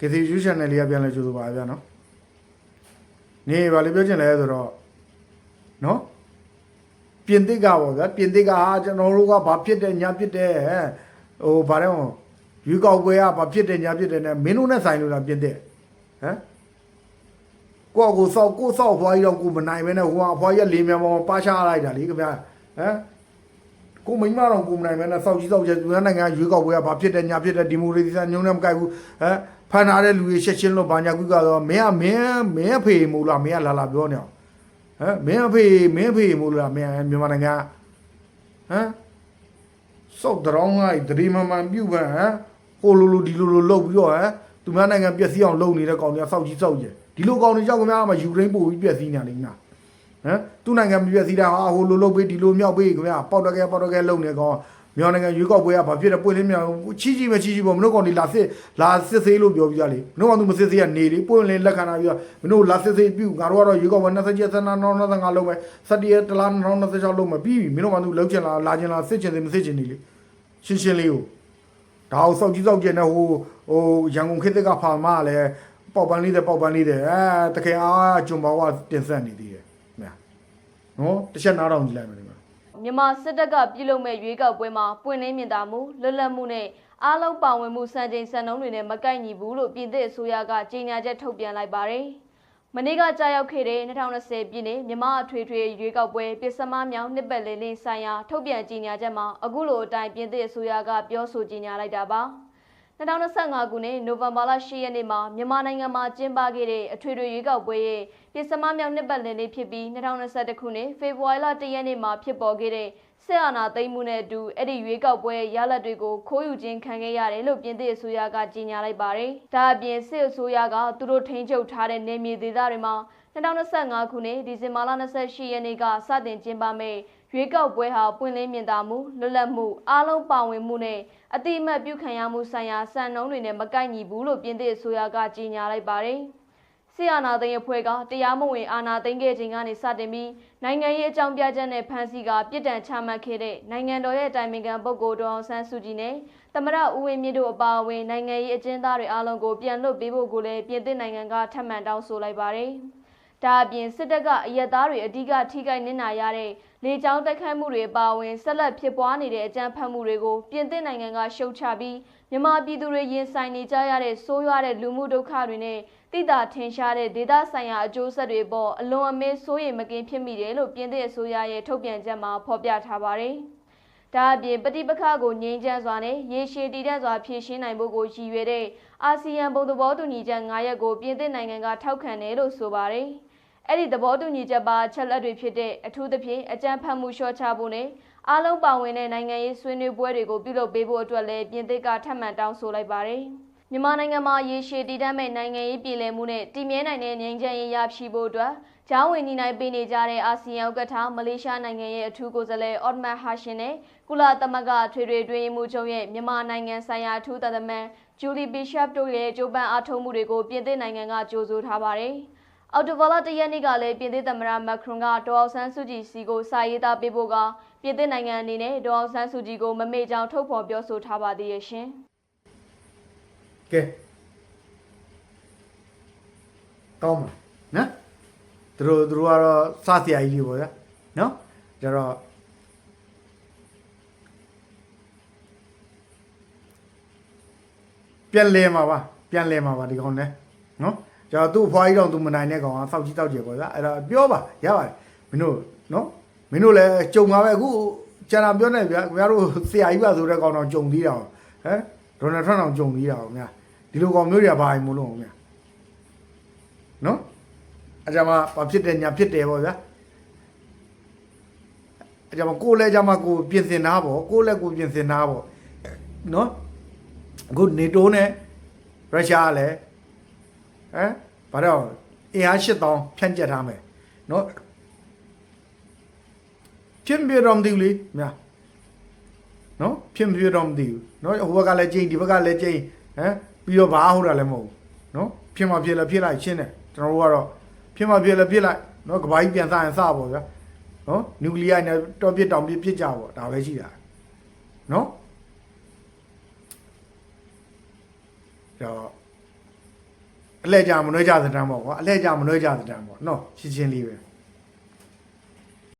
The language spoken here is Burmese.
ကစီယူ channel လေးကပြန်လဲကြိုးဆိုပါဗျာနော်နေပါလေပြောချင်လဲဆိုတော့နော်ပြင်သစ်ကပေါ့ဗျာပြင်သစ်ကဟာကျွန်တော်တို့ကဘာဖြစ်တယ်ညာဖြစ်တယ်ဟိုဗါတယ်ဟောယူကောက်ပွဲကဘာဖြစ်တယ်ညာဖြစ်တယ်နဲ့မင်းတို့နဲ့ဆိုင်လို့လားပြင်သစ်ဟမ်ကိုယ့်ကိုစောက်ကိုယ်စောက်ဖွားကြီးတော့ကိုမနိုင်ပဲနဲ့ဟိုကအဖွားကြီးကလေးမြန်ပေါ်ပါချလိုက်တာလေခင်ဗျာဟမ် ကိုမိမတော့ကိုမနိုင်ပဲနဲ့စောက်ကြီးစောက်ကျသူများနိုင်ငံရွေးကောက်ပွဲကဘာဖြစ်တယ်ညာဖြစ်တယ်ဒီမိုကရေစီစံညုံနဲ့မကိုက်ဘူးဟမ်ဖန်ထားတဲ့လူတွေရှက်ချင်းလို့ဘာညာကူကတော့မင်းကမင်းမင်းအဖေမို့လားမင်းကလာလာပြောနေအောင်ဟမ်မင်းအဖေမင်းအဖေမို့လားမင်းမြန်မာနိုင်ငံဟမ်စောက်တောင်းကဒရီမမှန်ပြုတ်ပဲဟမ်ဟိုလိုလိုဒီလိုလိုလုပ်ပြီးတော့ဟမ်သူများနိုင်ငံပျက်စီးအောင်လုပ်နေတဲ့ကောင်တွေကစောက်ကြီးစောက်ကျဒီလိုကောင်တွေကြောက်ကြများမှာယူကရိန်းပို့ပြီးပျက်စီးနေတယ်ညာဟ မ်သူ့နိုင်ငံမပျက်စီးတာဟာဟိုလိုလုပ်ပြီးဒီလိုမြောက်ပြီးခင်ဗျာပေါက်တကဲပေါက်တကဲလုပ်နေကောင်မြန်မာနိုင်ငံရွေးကောက်ပွဲကဘာဖြစ်တယ်ပွင့်လင်းမြောင်ချီချီမချီချီပေါ့မင်းတို့ကောင်တွေလာစစ်လာစစ်သေးလို့ပြောပြကြလေမင်းတို့ကောင်သူမစစ်သေးကနေလေပွင့်လင်းလက်ခံတာပြီးတော့မင်းတို့လာစစ်သေးပြုငါတို့ကတော့ရွေးကောက်ပွဲ27ရက်7နောက်25လုံးမယ်17ရက်တလား26လုံးမယ်ပြီးပြီမင်းတို့ကောင်သူလှုပ်ချင်လားလာချင်လားစစ်ချင်သေးမစစ်ချင်နေလေရှင်းရှင်းလေးကိုဒါအောင်စောက်ကြီးစောက်ကျင်တဲ့ဟိုဟိုရန်ကုန်ခေတ်သစ်ကဖာမလည်းပေါက်ပန်းလေးတဲ့ပေါက်ပန်းလေးတဲ့အဲတကယ်အားဂျွန်ဘောကတင်ဆက်နေသေးတယ်မြာ နော်တစ်ချက်နားတော့ကြည့်လိုက်မယ်ဒီမှာမြန်မာစစ်တပ်ကပြုလုပ်မဲ့ရွေးကောက်ပွဲမှာပွင့်လင်းမြင်သာမှုလွတ်လပ်မှုနဲ့အားလုံးပါဝင်မှုစံချိန်စံနှုန်းတွေနဲ့မကိုက်ညီဘူးလို့ပြည်သစ်အစိုးရကကြေညာချက်ထုတ်ပြန်လိုက်ပါတယ်။မနေ့ကကြာရောက်ခဲ့တဲ့2020ပြည်နှစ်မြန်မာအထွေထွေရွေးကောက်ပွဲပစ္စမမြောင်နှစ်ပတ်လည်လေးဆိုင်ရာထုတ်ပြန်ကြေညာချက်မှာအခုလိုအတိုင်းပြည်သစ်အစိုးရကပြောဆိုကြေညာလိုက်တာပါ။ 2025ခုနှစ်နိုဝင်ဘာလ10ရက်နေ့မှာမြန်မာနိုင်ငံမှာကျင်းပခဲ့တဲ့အထွေထွေရွေးကောက်ပွဲရဲ့ပြည်စမမြောက်နှစ်ပတ်လည်နေ့ဖြစ်ပြီး2021ခုနှစ်ဖေဖော်ဝါရီလ1ရက်နေ့မှာဖြစ်ပေါ်ခဲ့တဲ့ဆက်အာဏာသိမ်းမှုနဲ့အတူအဲ့ဒီရွေးကောက်ပွဲရလဒ်တွေကိုခိုးယူခြင်းခံခဲ့ရတယ်လို့ပြင်သစ်အစိုးရကကြေညာလိုက်ပါတယ်။ဒါအပြင်စစ်အစိုးရကသူတို့ထိန်းချုပ်ထားတဲ့နေမြေဒေသတွေမှာ 2025ခုနှစ်ဒီဇင်ဘာလ28ရက်နေ့ကစတင်ကျင်းပမယ့်ရွေးကောက်ပွဲဟာပွင့်လင်းမြင်သာမှုလွတ်လပ်မှုအားလုံးပါဝင်မှုနဲ့အတိအမှတ်ပြုခံရမှုဆိုင်ရာစံနှုန်းတွေနဲ့မကိုက်ညီဘူးလို့ပြင်သစ်အစိုးရကကြေညာလိုက်ပါတယ်။ဆီအာနာသိန်းအဖွဲ့ကတရားမဝင်အာဏာသိမ်းခဲ့ခြင်းကနေစတင်ပြီးနိုင်ငံရေးအကြောင်းပြချက်နဲ့ဖမ်းဆီးကပြစ်ဒဏ်ချမှတ်ခဲ့တဲ့နိုင်ငံတော်ရဲ့တိုင်ပင်ခံပုဂ္ဂိုလ်ဒေါအောင်ဆန်းစုကြည်နဲ့သမရဦးဝင်းမြင့်တို့အပါအဝင်နိုင်ငံရေးအကျဉ်းသားတွေအားလုံးကိုပြန်လွှတ်ပေးဖို့ကိုလည်းပြင်သစ်နိုင်ငံကထပ်မံတောင်းဆိုလိုက်ပါတယ်။ ဒါအပြင်စစ်တပ်ကအရက်သားတွေအ धिक ထိခိုက်နစ်နာရတဲ့လေကြောင်းတိုက်ခိုက်မှုတွေအပါအဝင်ဆက်လက်ဖြစ်ပွားနေတဲ့အကြမ်းဖက်မှုတွေကိုပြင်သစ်နိုင်ငံကရှုတ်ချပြီးမြန်မာပြည်သူတွေရင်ဆိုင်နေကြရတဲ့ဆိုးရွားတဲ့လူမှုဒုက္ခတွေနဲ့တိတာထင်ရှားတဲ့ဒေသဆိုင်ရာအကျိုးဆက်တွေပေါ်အလွန်အမင်းစိုးရိမ်မကင်းဖြစ်မိတယ်လို့ပြင်သစ်အစိုးရရဲ့ထုတ်ပြန်ချက်မှာဖော်ပြထားပါတယ်။ဒါအပြင်ပဋိပက္ခကိုငြိမ်းချမ်းစွာနဲ့ရေရှည်တည်တံ့စွာဖြေရှင်းနိုင်ဖို့ကိုရည်ရွယ်တဲ့အာဆီယံဘုံသဘောတူညီချက်9ရပ်ကိုပြင်သစ်နိုင်ငံကထောက်ခံတယ်လို့ဆိုပါတယ်။ အဲ့ဒီသဘောတူညီချက်ပါချက်လက်တွေဖြစ်တဲ့အထူးသဖြင့်အကြမ်းဖက်မှုလျှော့ချဖို့နဲ့အားလုံးပါဝင်တဲ့နိုင်ငံရေးဆွေးနွေးပွဲတွေကိုပြုလုပ်ပေးဖို့အတွက်လည်းပြင်သစ်ကထပ်မံတောင်းဆိုလိုက်ပါတယ်။မြန်မာနိုင်ငံမှာရေရှည်တည်တံ့မဲ့နိုင်ငံရေးပြည်လည်မှုနဲ့တည်မြဲနိုင်တဲ့ငြိမ်းချမ်းရေးရရှိဖို့အတွက်ဂျောင်းဝင်ညီနိုင်ပေးနေကြတဲ့အာဆီယံဥက္ကဋ္ဌမလေးရှားနိုင်ငံရဲ့အထူးကိုယ်စားလှယ်အော့ဒ်မတ်ဟာရှင်နဲ့ကုလသမဂ္ဂထွေထွေတွင်းရေးမှူးချုပ်ရဲ့မြန်မာနိုင်ငံဆိုင်ရာအထူးသံတမန်ဂျူလီဘီရှပ်တို့ရဲ့ကြိုးပမ်းအားထုတ်မှုတွေကိုပြင်သစ်နိုင်ငံကကြိုးဆိုထားပါတယ်။ အော်တိုဗလာတရက်နေ့ကလည်းပြင်သစ်သမ္မတမက်ခရွန်ကဒေါအောင်ဆန်းစုကြည်စီကိုစာရေးသားပေးဖို့ကပြင်သစ်နိုင်ငံအနေနဲ့ဒေါအောင်ဆန်းစုကြည်ကိုမမေ့ကြောင်ထုတ်ဖော်ပြောဆိုထားပါသေးရဲ့ရှင်။ကဲကောင်းပါနော်သူတို့သူတို့ကတော့စစရာကြီးတွေပေါ့ဗျာနော်ကျတော့ပြန်လဲမှာပါပြန်လဲမှာပါဒီကောင်နဲ့နော် ကျတော့သူ့အဖွားကြီးတော့သူမနိုင်တဲ့ကောင်ကစောက်ကြီးတောက်ကြပေါ့ဗျာအဲ့တော့ပြောပါရပါတယ်မင်းတို့နော်မင်းတို့လည်းကြုံပါပဲအခုကျန်တာပြောနေဗျာခင်ဗျားတို့ဆရာကြီးပါဆိုတဲ့ကောင်တော့ကြုံသေးတာဟမ်ဒေါ်နယ်ထရန့်အောင်ကြုံသေးတာခင်ဗျာဒီလိုကောင်မျိုးတွေကဘာရင်မလို့ဗျာနော်အကြမ်းမဘာဖြစ်တယ်ညာဖြစ်တယ်ပေါ့ဗျာအကြမ်းမကိုယ်လဲကြမ်းမကိုပြင်ဆင်သားပေါ့ကိုယ်လဲကိုပြင်ဆင်သားပေါ့နော်အခုနေတိုးနဲ့ရုရှားကလည်း ဟမ်ဘာတော့အင်အား8000ဖြန့်ကျက်ထားမယ်နော်ဖြစ်ပြတော့မသိဘူးလေမြာနော်ဖြစ်ပြတော့မသိဘူးနော်ဟိုဘက်ကလည်းကျင်းဒီဘက်ကလည်းကျင်းဟမ်ပြီးတော့ဘာဟုတ်တာလည်းမဟုတ်ဘူးနော်ဖြစ်မှဖြစ်လဲဖြစ်လိုက်ရှင်းတယ်ကျွန်တော်တို့ကတော့ဖြစ်မှဖြစ်လဲဖြစ်လိုက်နော်ကဘာကြီးပြန်စားရင်စားပေါ့ဗျာနော်နျူကလ িয়ার နဲ့တော့ပြစ်တောင်ပြစ်ပြစ်ကြပေါ့ဒါပဲရှိတာနော်တော့ အလဲကြမနှွဲကြတဲ့တန်းပေါ့ကွာအလဲကြမနှွဲကြတဲ့တန်းပေါ့နော်ရှင်းရှင်းလေးပဲ